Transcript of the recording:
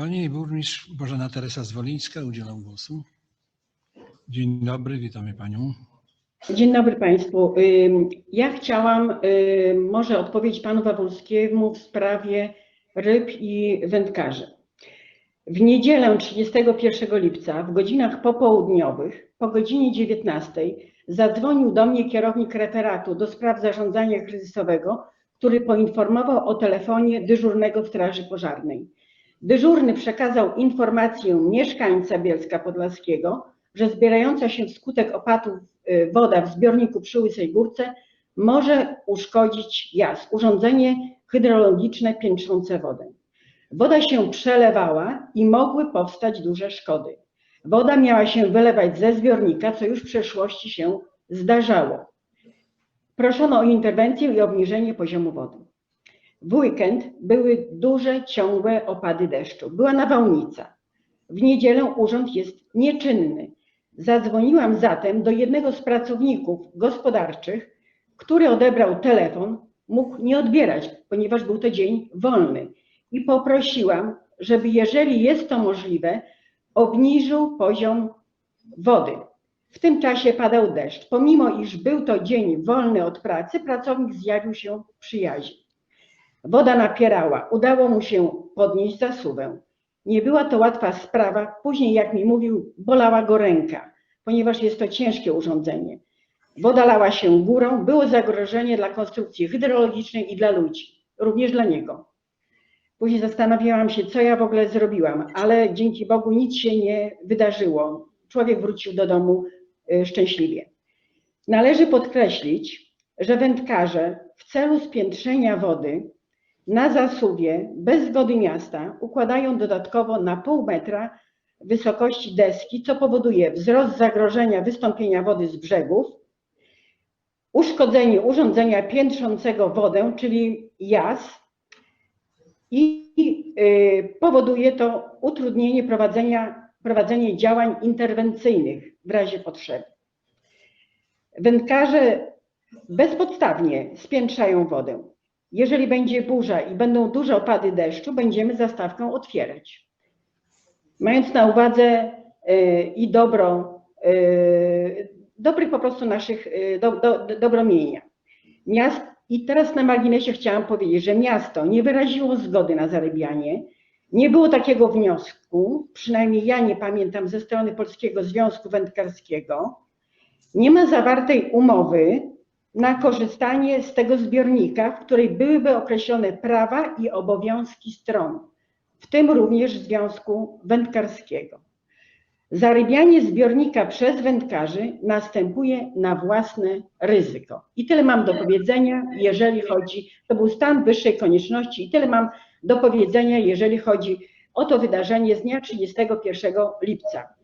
Pani burmistrz Bożena Teresa Zwolińska udzielam głosu. Dzień dobry, witamy Panią. Dzień dobry Państwu. Ja chciałam może odpowiedzieć Panu Wawulskiemu w sprawie ryb i wędkarzy. W niedzielę 31 lipca w godzinach popołudniowych po godzinie 19 zadzwonił do mnie kierownik referatu do spraw zarządzania kryzysowego, który poinformował o telefonie dyżurnego Straży Pożarnej. Dyżurny przekazał informację mieszkańca Bielska Podlaskiego, że zbierająca się wskutek opadów y, woda w zbiorniku przy Łysej Górce może uszkodzić jaz, urządzenie hydrologiczne piętrzące wodę. Woda się przelewała i mogły powstać duże szkody. Woda miała się wylewać ze zbiornika, co już w przeszłości się zdarzało. Proszono o interwencję i obniżenie poziomu wody. W weekend były duże, ciągłe opady deszczu. Była nawałnica. W niedzielę urząd jest nieczynny. Zadzwoniłam zatem do jednego z pracowników gospodarczych, który odebrał telefon, mógł nie odbierać, ponieważ był to dzień wolny. I poprosiłam, żeby jeżeli jest to możliwe, obniżył poziom wody. W tym czasie padał deszcz. Pomimo iż był to dzień wolny od pracy, pracownik zjawił się przyjaźń. Woda napierała, udało mu się podnieść zasuwę. Nie była to łatwa sprawa. Później, jak mi mówił, bolała go ręka, ponieważ jest to ciężkie urządzenie. Woda lała się górą, było zagrożenie dla konstrukcji hydrologicznej i dla ludzi, również dla niego. Później zastanawiałam się, co ja w ogóle zrobiłam, ale dzięki Bogu nic się nie wydarzyło. Człowiek wrócił do domu y, szczęśliwie. Należy podkreślić, że wędkarze w celu spiętrzenia wody na zasuwie bez zgody miasta układają dodatkowo na pół metra wysokości deski, co powoduje wzrost zagrożenia wystąpienia wody z brzegów, uszkodzenie urządzenia piętrzącego wodę, czyli jaz i y, powoduje to utrudnienie prowadzenia, prowadzenie działań interwencyjnych w razie potrzeby. Wędkarze bezpodstawnie spiętrzają wodę. Jeżeli będzie burza i będą duże opady deszczu, będziemy zastawkę otwierać. Mając na uwadze y, i dobro, y, dobry po prostu naszych y, do, do, dobro mienia. Miast, I teraz na marginesie chciałam powiedzieć, że miasto nie wyraziło zgody na zarybianie. Nie było takiego wniosku, przynajmniej ja nie pamiętam, ze strony Polskiego Związku Wędkarskiego. Nie ma zawartej umowy na korzystanie z tego zbiornika, w której byłyby określone prawa i obowiązki stron, w tym również Związku Wędkarskiego. Zarybianie zbiornika przez wędkarzy następuje na własne ryzyko. I tyle mam do powiedzenia, jeżeli chodzi, to był stan wyższej konieczności, i tyle mam do powiedzenia, jeżeli chodzi o to wydarzenie z dnia 31 lipca.